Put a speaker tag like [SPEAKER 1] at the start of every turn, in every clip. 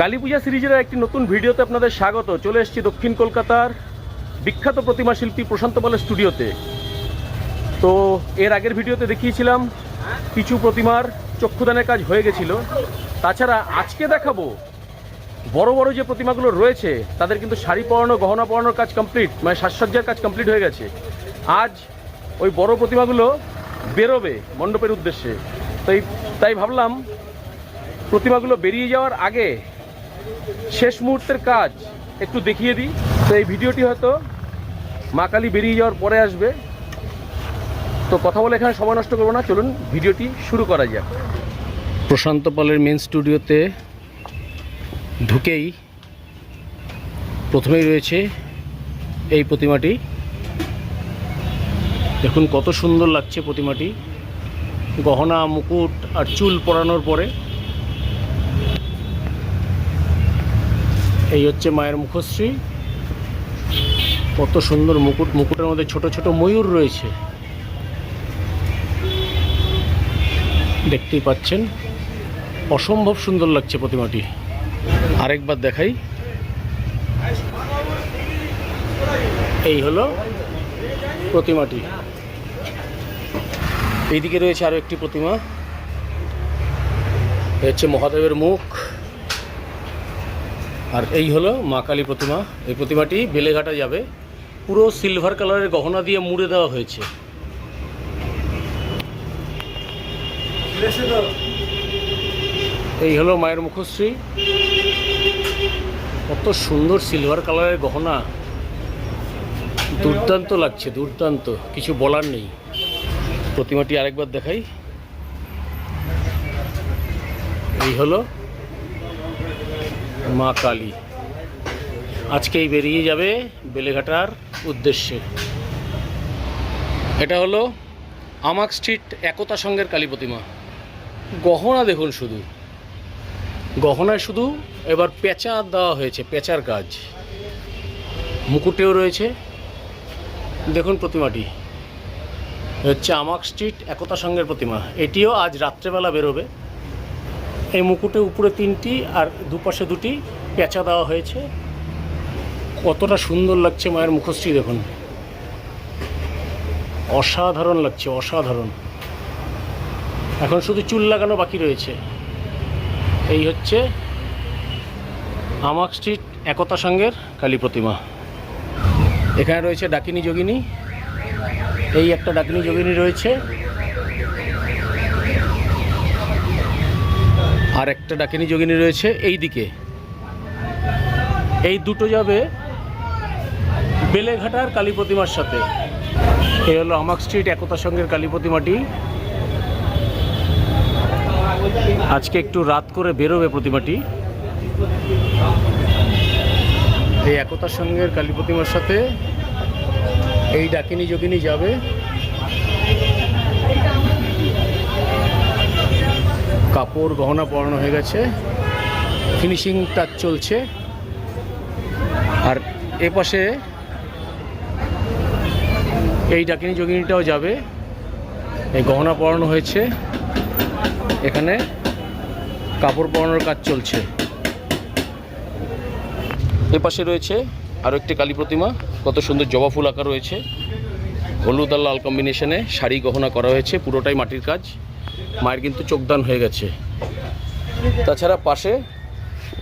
[SPEAKER 1] কালী পূজা সিরিজের একটি নতুন ভিডিওতে আপনাদের স্বাগত। চলে এসেছি দক্ষিণ কলকাতার বিখ্যাত প্রতিমা শিল্পী প্রশান্ত পালের স্টুডিওতে। তো এর আগের ভিডিওতে দেখিয়েছিলাম, কিছু প্রতিমার চক্ষুদানের কাজ হয়ে গেছিল। তাছাড়া আজকে দেখাবো, বড় বড় যে প্রতিমাগুলো রয়েছে, তাদের কিন্তু শাড়ি পরানো, গহনা পরানোর কাজ কমপ্লিট মানে সাজসজ্জার কাজ কমপ্লিট হয়ে গেছে। আজ ওই বড় প্রতিমাগুলো বেরোবে মণ্ডপের উদ্দেশ্যে। তাই তাই ভাবলাম, প্রতিমাগুলো বেরিয়ে যাওয়ার আগে শেষ মুহূর্তের কাজ একটু দেখিয়ে দিই। তো এই ভিডিওটি হয়তো মা কালী বেরিয়ে যাওয়ার পরে আসবে। তো কথা বলে এখানে সময় নষ্ট করব না, চলুন ভিডিওটি শুরু করা যাক। প্রশান্ত পালের মেন স্টুডিওতে ঢুকেই প্রথমেই রয়েছে এই প্রতিমাটি। দেখুন কত সুন্দর লাগছে প্রতিমাটি। গহনা, মুকুট আর চুল পরানোর পরে এই হচ্ছে মায়ের মুখশ্রী। কত সুন্দর মুকুট, মুকুটের মধ্যে ছোট ছোট ময়ূর রয়েছে। দেখতেই পাচ্ছেন, অসম্ভব সুন্দর লাগছে প্রতিমাটি। আরেকবার দেখাই। এই হলো প্রতিমাটি। এইদিকে রয়েছে আরও একটি প্রতিমা। হচ্ছে মহাদেবের মুখ। আর এই হলো মা কালী প্রতিমা। এই প্রতিমাটি বেলেঘাটা যাবে। পুরো সিলভার কালারের গহনা দিয়ে মুড়ে দেওয়া হয়েছে। এই হলো মায়ের মুখশ্রী। কত সুন্দর সিলভার কালারের গহনা। দুর্দান্ত লাগছে, দুর্দান্ত। কিছু বলার নেই। প্রতিমাটি আরেকবার দেখাই। এই হলো মা কালী। আজকেই বেরিয়ে যাবে বেলেঘাটার উদ্দেশ্যে। এটা হলো আমাক স্ট্রিট একতা সঙ্গের কালী প্রতিমা। গহনা দেখুন শুধু। গহনায় শুধু এবার পেঁচা দেওয়া হয়েছে, পেঁচার কাজ মুকুটেও রয়েছে। দেখুন প্রতিমাটি। হচ্ছে আমাক স্ট্রিট একতা সঙ্গের প্রতিমা। এটিও আজ রাত্রেবেলা বেরোবে। এই মুকুটে উপরে তিনটি আর দুপাশে দুটি পেঁচা দেওয়া হয়েছে। কতটা সুন্দর লাগছে মায়ের মুখশ্রী দেখুন। অসাধারণ লাগছে, অসাধারণ। এখন শুধু চুল লাগানো বাকি রয়েছে। এই হচ্ছে আমাক স্ট্রিট একতা সঙ্গের কালী প্রতিমা। এখানে রয়েছে ডাকিনী যোগিনী। এই একটা ডাকিনী যোগিনী রয়েছে আর একটা ডাকিনী যোগিনী রয়েছে এই দিকে এই দুটো যাবে বেলেঘাটার কালী প্রতিমার সাথে। এই হলো আমাক স্ট্রিট, একতা সঙ্গের কালী প্রতিমাটি। আজকে একটু রাত করে বেরোবে প্রতিমাটি। এই একতা সঙ্গের কালী প্রতিমার সাথে এই ডাকিনী যোগিনী যাবে। কাপড় গহনা পরানো হয়ে গেছে। ফিনিশিং টাচ চলছে। আর এ পাশে এই ডাকিনি যোগিনীটাও যাবে। এই গহনা পরানো হয়েছে। এখানে কাপড় পরানোর কাজ চলছে। এ পাশে রয়েছে আরও একটি কালী প্রতিমা। কত সুন্দর জবা ফুল আঁকা রয়েছে। হলুদ আর লাল কম্বিনেশনে শাড়ি গহনা করা হয়েছে। পুরোটাই মাটির কাজ। মায়ের কিন্তু চোখদান হয়ে গেছে। তাছাড়া পাশে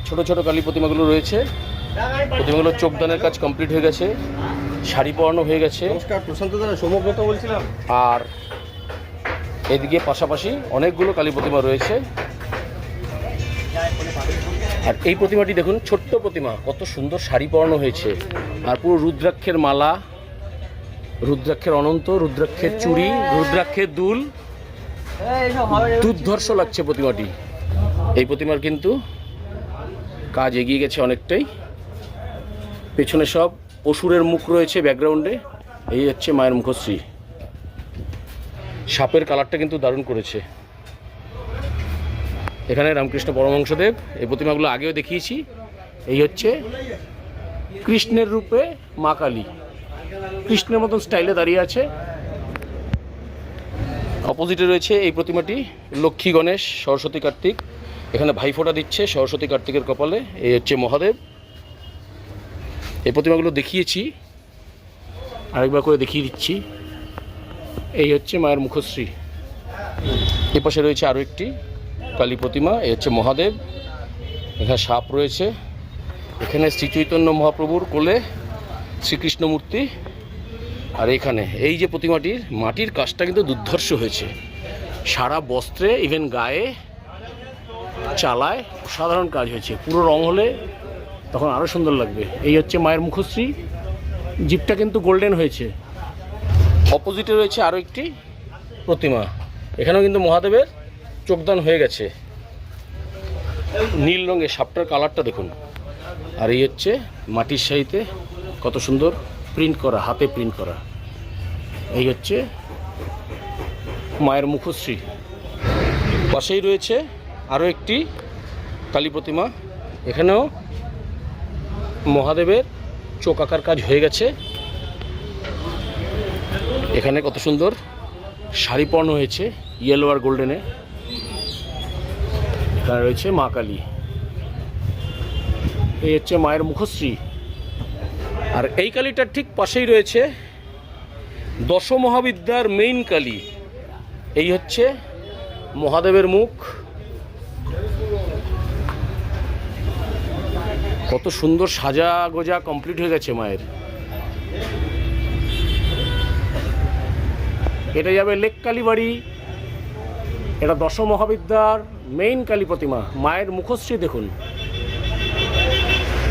[SPEAKER 1] ছোট ছোট কালী প্রতিমাগুলো রয়েছে। প্রতিমাগুলোর চোখদানের কাজ কমপ্লিট হয়ে গেছে। শাড়ি পরানো হয়ে গেছে।
[SPEAKER 2] নমস্কার প্রশান্ত দাদা সৌম্যব্রত বলছিলাম।
[SPEAKER 1] আর এদিকে পাশাপাশি অনেকগুলো কালী প্রতিমা রয়েছে। আর এই প্রতিমাটি দেখুন ছোট্ট প্রতিমা কত সুন্দর শাড়ি পরানো হয়েছে। আর পুরো রুদ্রাক্ষের মালা রুদ্রাক্ষের অনন্ত রুদ্রাক্ষের চুড়ি রুদ্রাক্ষের দুল। দুর্ধর্ষ লাগছে প্রতিমাটি। এই প্রতিমার কিন্তু কাজ এগিয়ে গেছে অনেকটাই। পেছনে সব অসুরের মুখ রয়েছে ব্যাকগ্রাউন্ডে। এই হচ্ছে মায়ের মুখশ্রী। সাপের কালারটা কিন্তু দারুণ করেছে। এখানে রামকৃষ্ণ পরমহংসদেব, এই প্রতিমাগুলো আগেও দেখিয়েছি। এই হচ্ছে কৃষ্ণের রূপে মা কালী। কৃষ্ণের মতন স্টাইলে দাঁড়িয়ে আছে। অপোজিটে রয়েছে এই প্রতিমাটি লক্ষ্মী গণেশ, সরস্বতী কার্তিক। এখানে ভাইফোঁটা দিচ্ছে সরস্বতী কার্তিকের কপালে, এই হচ্ছে মহাদেব। এই প্রতিমাগুলো দেখিয়েছি, আরেকবার করে দেখিয়ে দিচ্ছি। এই হচ্ছে মায়ের মুখশ্রী। এ পাশে রয়েছে আরও একটি কালী প্রতিমা, এই হচ্ছে মহাদেব। এখানে সাপ রয়েছে। এখানে শ্রী চৈতন্য মহাপ্রভুর কোলে শ্রীকৃষ্ণ মূর্তি আর এখানে, এই যে প্রতিমাটির মাটির কাজটা কিন্তু দুর্ধর্ষ হয়েছে। সারা বস্ত্রে ইভেন গায়ে, চালায় সাধারণ কাজ হয়েছে। পুরো রং হলে তখন আরও সুন্দর লাগবে। এই হচ্ছে মায়ের মুখশ্রী। জিপটা কিন্তু গোল্ডেন হয়েছে। অপোজিটে রয়েছে আরও একটি প্রতিমা। এখানেও কিন্তু মহাদেবের চোখদান হয়ে গেছে। নীল রঙের সাপটার কালারটা দেখুন। আর এই হচ্ছে মাটির শাড়িতে কত সুন্দর প্রিন্ট করা, হাতে প্রিন্ট করা। এই হচ্ছে মায়ের মুখশ্রী। পাশেই রয়েছে আরও একটি কালী প্রতিমা। এখানেও মহাদেবের চোখ আঁকার কাজ হয়ে গেছে। এখানে কত সুন্দর শাড়ি পরানো হয়েছে ইয়েলো আর গোল্ডেনে এখানে রয়েছে মা কালী। এই হচ্ছে মায়ের মুখশ্রী। আর এই কালীটার ঠিক পাশেই রয়েছে। দশ মহাবিদ্যার মেইন কালী। এই হচ্ছে মহাদেবের মুখ। কত সুন্দর সাজা গোজা কমপ্লিট হয়ে গেছে মায়ের। এটা যাবে লেক কালী বাড়ি এটা দশ মহাবিদ্যার মেইন কালী প্রতিমা মায়ের মুখশ্রী দেখুন।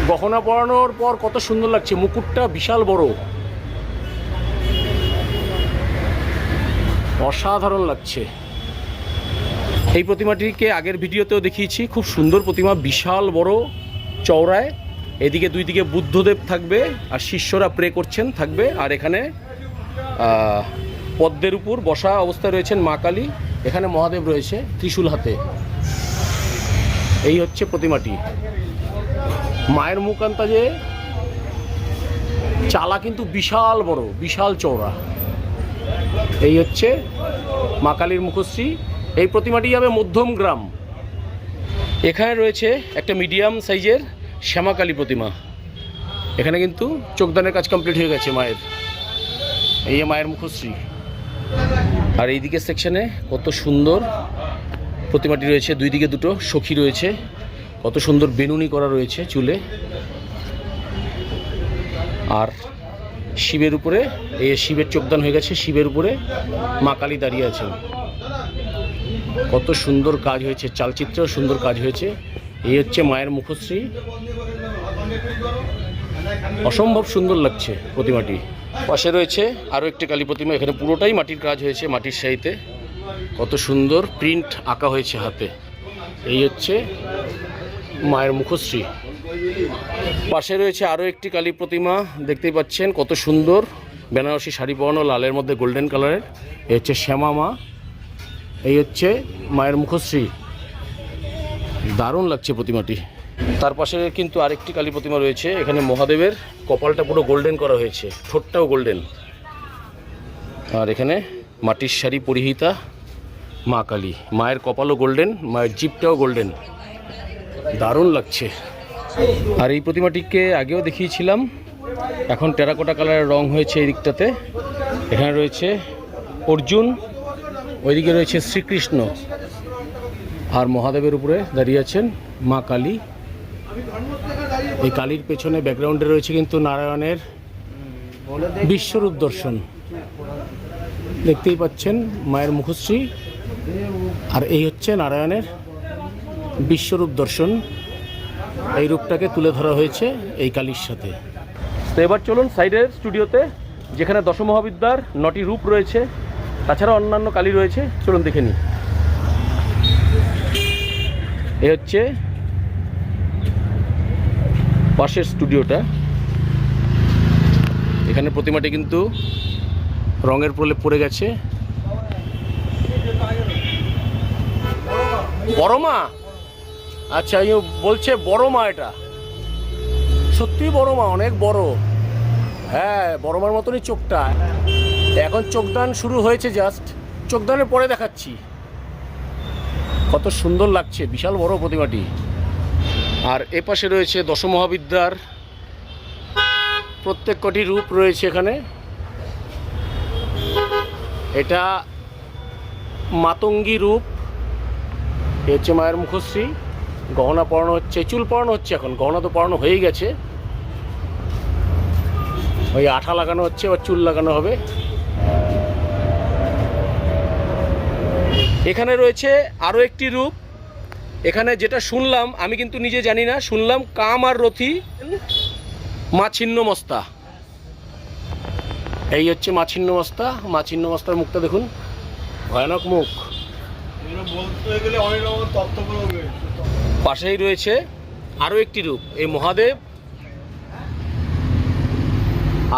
[SPEAKER 1] গহনা পরানোর পর কত সুন্দর লাগছে, মুকুটটা বিশাল বড়। অসাধারণ লাগছে। এই প্রতিমাটিকে আগের ভিডিওতেও দেখিয়েছি, খুব সুন্দর প্রতিমা, বিশাল বড় চওড়ায়। এদিকে দুই দিকে বুদ্ধদেব থাকবে, আর শিষ্যরা প্রে করছেন, থাকবে। আর এখানে পদ্মের উপর বসা অবস্থায় রয়েছেন মা কালী। এখানে মহাদেব রয়েছে ত্রিশূল হাতে। এই হচ্ছে প্রতিমাটি। মায়ের মুখ যে চালা কিন্তু বিশাল বড়, বিশাল চওড়া। এই হচ্ছে মা কালীর মুখশ্রী। এই প্রতিমাটি যাবে মধ্যম গ্রাম। এখানে রয়েছে একটা মিডিয়াম সাইজের শ্যামাকালী প্রতিমা। এখানে কিন্তু চোখদানের কাজ কমপ্লিট হয়ে গেছে মায়ের। এই মায়ের মুখশ্রী। আর এই দিকের সেকশনে কত সুন্দর প্রতিমাটি রয়েছে। দুই দিকে দুটো সখী রয়েছে। কত সুন্দর বেনুনি করা রয়েছে চুলে। আর শিবের উপরে এই শিবের চোখদান হয়ে গেছে, শিবের উপরে মা কালী দাঁড়িয়ে আছেন। কত সুন্দর কাজ হয়েছে, চালচিত্রেও সুন্দর কাজ হয়েছে। এই হচ্ছে মায়ের মুখশ্রী। অসম্ভব সুন্দর লাগছে প্রতিমাটি। পাশে রয়েছে আরও একটি কালী প্রতিমা, এখানে পুরোটাই মাটির কাজ হয়েছে, মাটির শাড়িতে কত সুন্দর প্রিন্ট আঁকা হয়েছে হাতে। এই হচ্ছে মায়ের মুখশ্রী। পাশে রয়েছে আরও একটি কালী প্রতিমা, দেখতেই পাচ্ছেন কত সুন্দর। বেনারসি শাড়ি পরানো, লালের মধ্যে গোল্ডেন কালারের। এই হচ্ছে শ্যামা মা, এই হচ্ছে মায়ের মুখশ্রী। দারুণ লাগছে প্রতিমাটি। তার পাশে কিন্তু আরেকটি কালী প্রতিমা রয়েছে, এখানে মহাদেবের। কপালটা পুরো গোল্ডেন করা হয়েছে, ঠোঁটটাও গোল্ডেন। আর এখানে মাটির শাড়ি পরিহিতা মা কালী। মায়ের কপালও গোল্ডেন, মায়ের জিপটাও গোল্ডেন। দারুণ লাগছে। আর এই প্রতিমাটিকে আগেও দেখিয়েছিলাম। এখন টেরাকোটা কালারের রং হয়েছে এই দিকটাতে। এখানে রয়েছে অর্জুন, ওইদিকে রয়েছে শ্রীকৃষ্ণ। আর মহাদেবের উপরে দাঁড়িয়ে আছেন মা কালী। এই কালীর পেছনে ব্যাকগ্রাউন্ডে রয়েছে কিন্তু নারায়ণের বিশ্বরূপ দর্শন। দেখতেই পাচ্ছেন মায়ের মুখশ্রী। আর এই হচ্ছে নারায়ণের বিশ্বরূপ দর্শন এই রূপটাকে তুলে ধরা হয়েছে এই কালীর সাথে। তো এবার চলুন সাইডের স্টুডিওতে, যেখানে দশ মহাবিদ্যার নটি রূপ রয়েছে, তাছাড়া অন্যান্য কালী রয়েছে, চলুন দেখে নিই। এ হচ্ছে পাশের স্টুডিওটা। এখানে প্রতিমাটি কিন্তু রঙের প্রলেপ পড়ে গেছে। বড় মা আচ্ছা ইয়ে বলছে বড় মা এটা। সত্যি বড় মা, অনেক বড়। হ্যাঁ বড় মার মতনই চোখটা। এখন চোখদান শুরু হয়েছে জাস্ট চোখদানের পরে দেখাচ্ছি। কত সুন্দর লাগছে, বিশাল বড় প্রতিমাটি। আর এ পাশে রয়েছে দশমহাবিদ্যার প্রত্যেক কটি রূপ রয়েছে এখানে। এটা মাতঙ্গী রূপ। এ হচ্ছে মায়ের মুখশ্রী। গহনা পরানো হচ্ছে, চুল পরানো হচ্ছে এখন, গহনা তো পরানো হয়েই গেছে। ওই আঠা লাগানো হচ্ছে এবার চুল লাগানো হবে। এখানে রয়েছে আরও একটি রূপ। এখানে যেটা শুনলাম, আমি কিন্তু নিজে জানি না, শুনলাম কাম আর রথি, মা ছিন্ন মস্তা। এই হচ্ছে মা ছিন্ন মস্তা, মা ছিন্ন মস্তার মুখটা দেখুন। ভয়ানক মুখ।
[SPEAKER 2] বলতে গেলে অনেক রকম তত্ত্বগুলো
[SPEAKER 1] পাশেই রয়েছে আরও একটি রূপ, এই মহাদেব।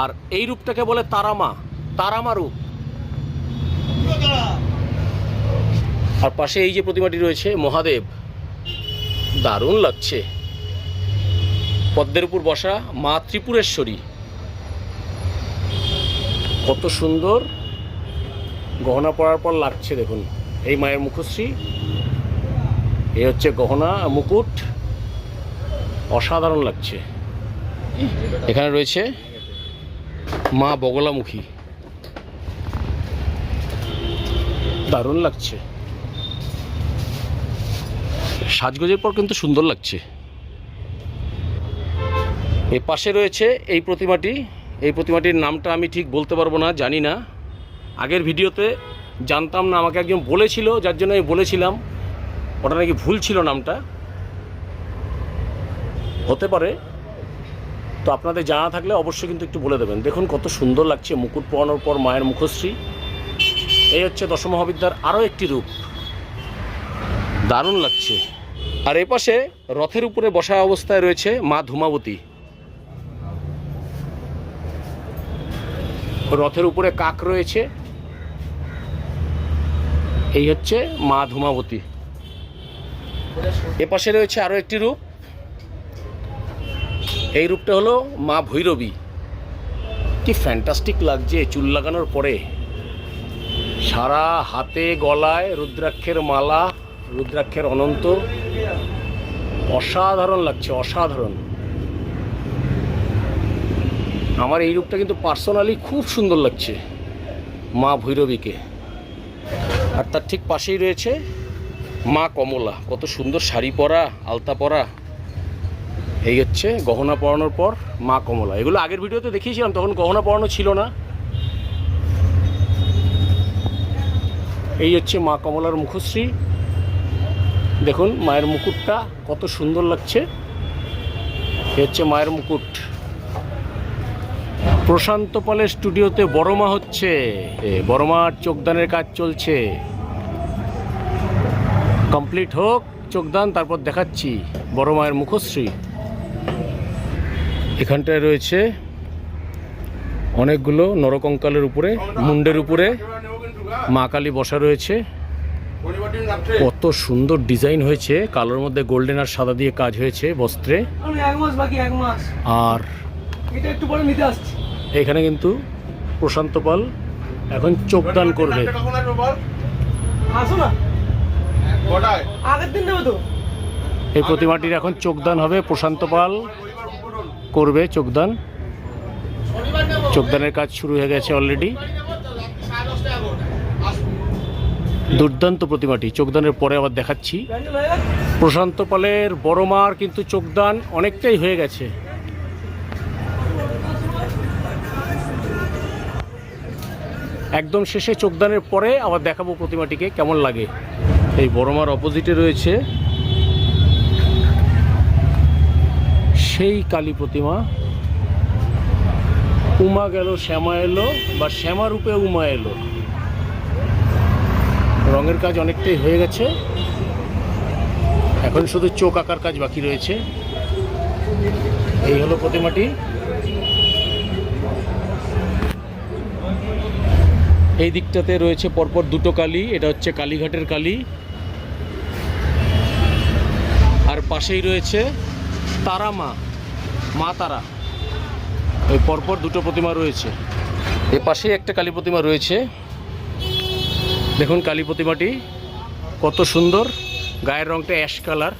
[SPEAKER 1] আর এই রূপটাকে বলে তারামা তারামা রূপ। আর পাশে এই যে প্রতিমাটি রয়েছে, মহাদেব। দারুণ লাগছে। পদ্মের উপর বসা মা ত্রিপুরেশ্বরী। কত সুন্দর গহনা পরার পর লাগছে, দেখুন। এই মায়ের মুখশ্রী। এই হচ্ছে গহনা, মুকুট। অসাধারণ লাগছে। এখানে রয়েছে মা বগলামুখী। দারুণ লাগছে। সাজগোজের পর কিন্তু সুন্দর লাগছে। এ পাশে রয়েছে এই প্রতিমাটি। এই প্রতিমাটির নামটা আমি ঠিক বলতে পারব না, জানি না। আগের ভিডিওতে জানতাম না, আমাকে একজন বলেছিল, যার জন্য আমি বলেছিলাম। ওটা নাকি ভুল ছিল নামটা? হতে পারে। তো আপনাদের জানা থাকলে অবশ্যই কিন্তু একটু বলে দেবেন। দেখুন কত সুন্দর লাগছে মুকুট পরানোর পর মায়ের মুখশ্রী। এই হচ্ছে দশমহাবিদ্যার আরও একটি রূপ। দারুণ লাগছে। আর এ পাশে রথের উপরে বসা অবস্থায় রয়েছে মা ধূমাবতী। রথের উপরে কাক রয়েছে। এই হচ্ছে মা ধূমাবতী। এ পাশে রয়েছে আরও একটি রূপ। এই রূপটা হলো মা ভৈরবী। কি ফ্যান্টাস্টিক লাগছে চুল লাগানোর পরে। সারা হাতে গলায় রুদ্রাক্ষের মালা, রুদ্রাক্ষের অনন্ত। অসাধারণ লাগছে, অসাধারণ। আমার এই রূপটা কিন্তু পার্সোনালি খুব সুন্দর লাগছে মা ভৈরবীকে। আর তার ঠিক পাশেই রয়েছে মা কমলা কত সুন্দর শাড়ি পরা আলতা পরা। এই হচ্ছে গহনা পরানোর পর মা কমলা। এগুলো আগের ভিডিওতে দেখিয়েছিলাম তখন গহনা পরানো ছিল না। এই হচ্ছে মা কমলার মুখশ্রী। দেখুন মায়ের মুকুটটা কত সুন্দর লাগছে। এই হচ্ছে মায়ের মুকুট। প্রশান্ত পালের স্টুডিওতে বড়মা হচ্ছে। এ, বড় চোখদানের কাজ চলছে। কমপ্লিট হোক চোখদান তারপর দেখাচ্ছি বড় মায়ের মুখশ্রী। এখানটায় রয়েছে অনেকগুলো নরকঙ্কালের উপরে মুন্ডের উপরে মা কালী বসা রয়েছে। কত সুন্দর ডিজাইন হয়েছে কালোর মধ্যে গোল্ডেন আর সাদা দিয়ে কাজ হয়েছে বস্ত্রে। আর এখানে কিন্তু প্রশান্ত পাল এখন চোখদান করবে।
[SPEAKER 3] আসো না। আগের দিন দেবো তো।
[SPEAKER 1] এই প্রতিমাটির এখন চোখদান হবে প্রশান্ত পাল করবে চোখদান। চোখদানের কাজ শুরু হয়ে গেছে অলরেডি দুর্দান্ত প্রতিমাটি চোখদানের পরে আবার দেখাচ্ছি। প্রশান্ত পালের বড় মার কিন্তু চোখদান অনেকটাই হয়ে গেছে। একদম শেষে চোখদানের পরে আবার দেখাবো প্রতিমাটিকে কেমন লাগে। এই বড়মার অপোজিটে রয়েছে সেই কালী প্রতিমা। উমা গেল, শ্যামা এলো বা শ্যামা রূপে উমা এলো। রঙের কাজ অনেকটাই হয়ে গেছে। এখন শুধু চোখ আঁকার কাজ বাকি রয়েছে। এই হলো প্রতিমাটি। এই দিকটাতে রয়েছে পরপর দুটো কালী, এটা হচ্ছে কালীঘাটের কালী আর পাশেই রয়েছে তারা মা মা তারা। ওই পরপর দুটো প্রতিমা রয়েছে। এ পাশেই একটা কালী প্রতিমা রয়েছে। দেখুন কালী প্রতিমাটি কত সুন্দর। গায়ের রংটা অ্যাশ কালার।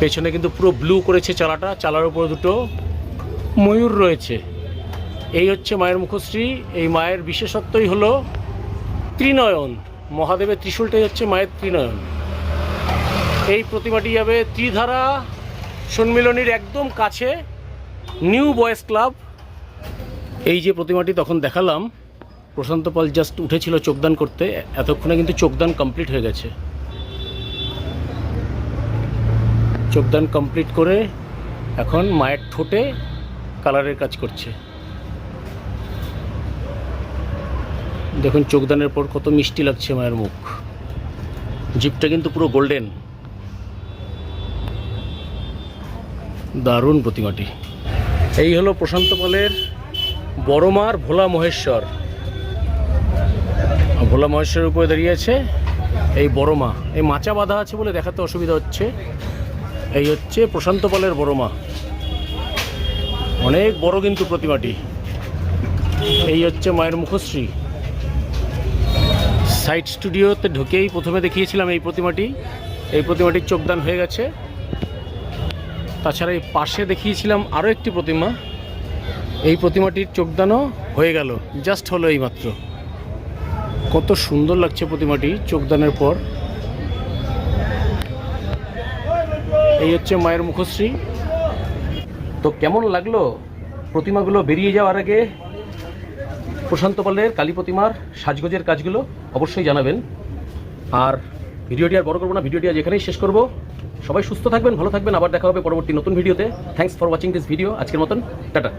[SPEAKER 1] পেছনে কিন্তু পুরো ব্লু করেছে চালাটা। চালার উপর দুটো ময়ূর রয়েছে। এই হচ্ছে মায়ের মুখশ্রী। এই মায়ের বিশেষত্বই হলো ত্রিনয়ন। মহাদেবের ত্রিশূলটাই হচ্ছে মায়ের ত্রিনয়ন। এই প্রতিমাটি যাবে ত্রিধারা সম্মিলনীর একদম কাছে নিউ বয়েজ ক্লাব। এই যে প্রতিমাটি তখন দেখালাম, প্রশান্ত পাল জাস্ট উঠেছিল চোখদান করতে, এতক্ষণে কিন্তু চোখদান কমপ্লিট হয়ে গেছে। চোখদান কমপ্লিট করে এখন মায়ের ঠোঁটে কালারের কাজ করছে। দেখুন চোখদানের পর কত মিষ্টি লাগছে মায়ের মুখ। জিপটা কিন্তু পুরো গোল্ডেন দারুণ প্রতিমাটি। এই হলো প্রশান্ত পালের বড়মার ভোলা মহেশ্বর। ভোলা মহেশ্বরের উপরে দাঁড়িয়ে আছে এই বড় মা এই মাচা বাঁধা আছে বলে দেখাতে অসুবিধা হচ্ছে। এই হচ্ছে প্রশান্ত পালের বড় মা অনেক বড় কিন্তু প্রতিমাটি। এই হচ্ছে মায়ের মুখশ্রী। সাইট স্টুডিওতে ঢুকেই প্রথমে দেখিয়েছিলাম এই প্রতিমাটি। এই প্রতিমাটির চোখদান হয়ে গেছে। তাছাড়া এই পাশে দেখিয়েছিলাম আরও একটি প্রতিমা। এই প্রতিমাটির চোখদানও হয়ে গেল, জাস্ট হলো এই মাত্র কত সুন্দর লাগছে প্রতিমাটি চোখদানের পর। এই হচ্ছে মায়ের মুখশ্রী। তো কেমন লাগল প্রতিমাগুলো বেরিয়ে যাওয়ার আগে? প্রশান্ত পালের কালী প্রতিমার সাজগোজের কাজগুলো অবশ্যই জানাবেন। আর ভিডিওটি আর বড় করব না, ভিডিওটি আজ এখানেই শেষ করব। সবাই সুস্থ থাকবেন, ভালো থাকবেন, আবার দেখা হবে পরবর্তী নতুন ভিডিওতে। Thanks for watching this video আজকের মতন, টাটা।